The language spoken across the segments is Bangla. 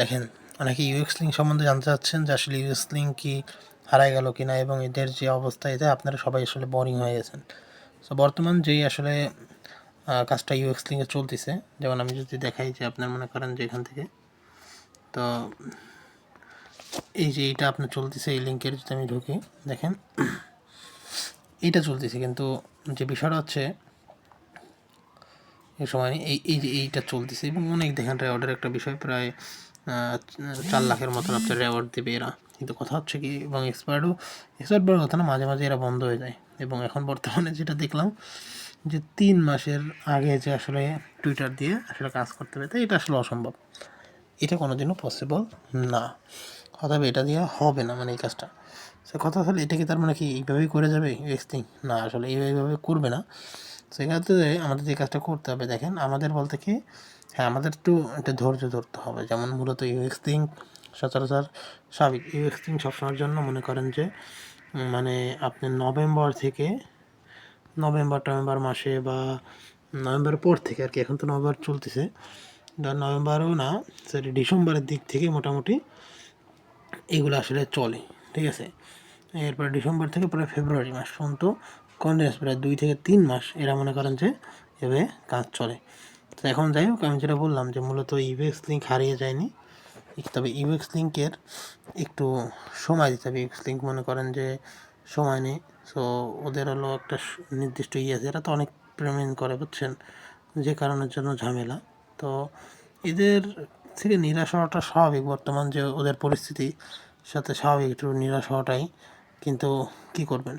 দেখেন, অনেকে ইউএক্স লিঙ্ক সম্বন্ধে জানতে চাচ্ছেন যে আসলে ইউএক্স লিঙ্ক কি হারাই গেল কি না এবং এদের যে অবস্থা, এতে আপনারা সবাই আসলে বোরিং হয়ে গেছেন। সো বর্তমান যেই আসলে কাজটা ইউএক্স লিঙ্কে চলতেছে, যেমন আমি যদি দেখাই যে আপনার মনে করেন যে এখান থেকে, তো এই যে এইটা আপনার চলতেছে, এই লিঙ্কের যদি আমি ঢুকি, দেখেন, এইটা চলতেছে, কিন্তু যে বিষয়টা হচ্ছে, এই সময় এই এই যে এইটা চলতেছে, এবং অনেক দেখেন অর্ডার একটা বিষয় প্রায় চার লাখের মতন আপনার রেওয়ার্ড দেবে এরা। কিন্তু কথা হচ্ছে কি, এবং এক্সপায়ার্ডও এক্সপায়ার্ড বড় কথা না, মাঝে মাঝে এরা বন্ধ হয়ে যায়। এবং এখন বর্তমানে যেটা দেখলাম, যে তিন মাসের আগে যে আসলে টুইটার দিয়ে আসলে কাজ করতে হবে তো এটা আসলে অসম্ভব। এটা কোনোদিনও পসিবল না। অতএব এটা দিয়ে হবে না মানে এই কাজটা। সে কথা হলে এটা কি তার মানে কি এইভাবেই করে যাবে? এক্সটিং না, আসলে এইভাবে করবে না। সেক্ষেত্রে আমাদের যে কাজটা করতে হবে, দেখেন, আমাদের বলতে কি হ্যাঁ আমাদের একটু, একটা ধৈর্য ধরতে হবে। যেমন মূলত ইউএক্স থিং সচরাচর স্বাভাবিক ইউএক্স থিং সবসময়ের জন্য মনে করেন যে মানে আপনি নভেম্বর থেকে নভেম্বর টভেম্বর মাসে বা নভেম্বরের পর থেকে আর কি এখন তো নভেম্বর চলতেছে নভেম্বরও না সরি ডিসেম্বরের দিক থেকে মোটামুটি এগুলো আসলে চলে, ঠিক আছে? এরপর ডিসেম্বর থেকে প্রায় ফেব্রুয়ারি মাস পর্যন্ত কন্টিনিউস প্রায় দুই থেকে তিন মাস এরা মনে করেন যে এভাবে কাজ চলে। তো এখন যাই হোক, আমি যেটা বললাম যে মূলত ইভেক্স লিঙ্ক হারিয়ে যায়নি। তবে ইভেক্স লিঙ্কের একটু সময় দিতে হবে। ইভেক্স লিঙ্ক মনে করেন যে সময় নেই। সো ওদের হলো একটা নির্দিষ্ট ইয়ে আছে। এরা তো অনেক পেমেন্ট করে, বুঝছেন? যে কারণের জন্য ঝামেলা। তো এদের থেকে নিরাশ হওয়াটা স্বাভাবিক বর্তমান যে ওদের পরিস্থিতি, সাথে স্বাভাবিক একটু নিরাশ হওয়াটাই। কিন্তু কি করবেন?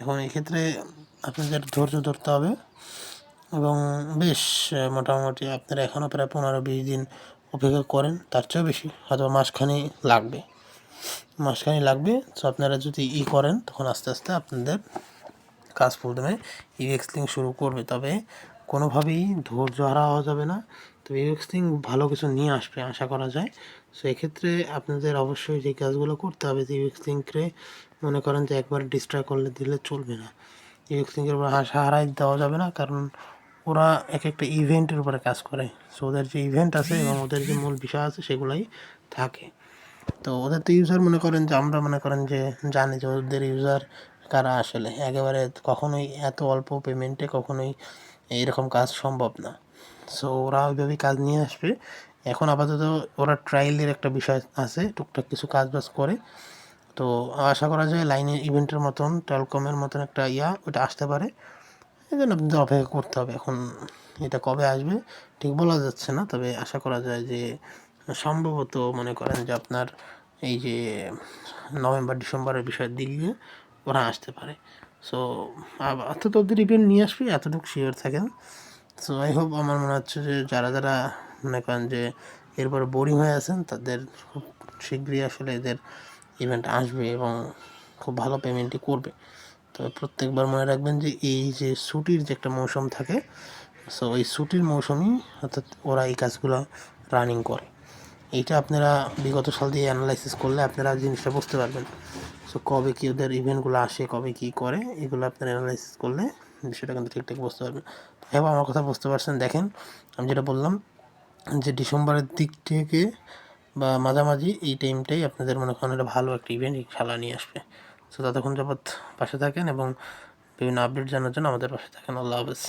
এখন এক্ষেত্রে আপনাদের ধৈর্য ধরতে হবে। এবং বেশ মোটামুটি আপনারা এখনও প্রায় পনেরো বিশ দিন অপেক্ষা করেন, তার চেয়েও বেশি, হয়তো মাসখানি লাগবে। মাসখানি লাগবে, তো আপনারা যদি ই করেন, তখন আস্তে আস্তে আপনাদের কাজ প্রথমে ইউএক্সলিং শুরু করবে। তবে কোনোভাবেই ধৈর্য হারা হওয়া যাবে না। তবে ইউএক্সলিং ভালো কিছু নিয়ে আসবে, আশা করা যায়। সো এক্ষেত্রে আপনাদের অবশ্যই যে কাজগুলো করতে হবে, যে ইউএক্সলিংকে মনে করেন যে একবার ডিস্ট্রয় করলে দিলে চলবে না। ইউএক্সলিংয়ের উপর আশা হারাই দেওয়া যাবে না, কারণ ওরা এক একটা ইভেন্টের উপরে কাজ করে। সো ওদের যে ইভেন্ট আছে এবং ওদের যে মূল বিষয় আছে সেগুলাই থাকে। তো ওদের তো ইউজার মনে করেন যে, আমরা মনে করেন যে জানি যে ওদের ইউজার কারা আসলে। একেবারে কখনোই এত অল্প পেমেন্টে কখনোই এরকম কাজ সম্ভব না। সো ওরা ওইভাবেই কাজ নিয়ে আসবে। এখন আপাতত ওরা ট্রায়ালের একটা বিষয় আছে, টুকটাক কিছু কাজ বাজ করে। তো আশা করা যায় লাইনের ইভেন্টের মতন টেলকমের মতন একটা ইয়া, ওটা আসতে পারে। এই জন্য আপনাদের অপেক্ষা করতে হবে। এখন এটা কবে আসবে ঠিক বলা যাচ্ছে না, তবে আশা করা যায় যে সম্ভবত মনে করেন যে আপনার এই যে নভেম্বর, ডিসেম্বরের বিষয়ের দিকে ওরা আসতে পারে। সো অর্থাৎ ওদের ইভেন্ট নিয়ে আসবে, এতটুকু শিওর থাকেন। সো আই হোপ আমার মনে হচ্ছে যে যারা যারা মনে করেন যে এরপরে বোরিং হয়ে আছেন, তাদের খুব শীঘ্রই আসলে এদের ইভেন্ট আসবে এবং খুব ভালো পেমেন্টই করবে। প্রত্যেকবার মনে রাখবেন যে এই যে ছুটির যে একটা মৌসুম থাকে সো এই ছুটির মৌসুমই অর্থাৎ ওরা এই কাজগুলো রানিং করে। এইটা আপনারা বিগত সাল দিয়ে অ্যানালাইসিস করলে আপনারা জিনিসটা বুঝতে পারবেন। সো কবে কী ওদের ইভেন্টগুলো আসে, কবে কী করে, এগুলো আপনারা অ্যানালাইসিস করলে বিষয়টা কিন্তু ঠিকঠাক বুঝতে পারবেন। হ্যাঁ আমার কথা বুঝতে পারছেন, দেখেন আমি যেটা বললাম যে ডিসেম্বরের দিক থেকে বা মাঝামাঝি এই টাইমটাই আপনাদের মনে করেন একটা ভালো একটা ইভেন্ট খেলা নিয়ে আসবে। সো ততক্ষণ যাবৎ পাশে থাকেন এবং বিভিন্ন আপডেট জানার জন্য আমাদের পাশে থাকেন। আল্লাহ হাফেজ।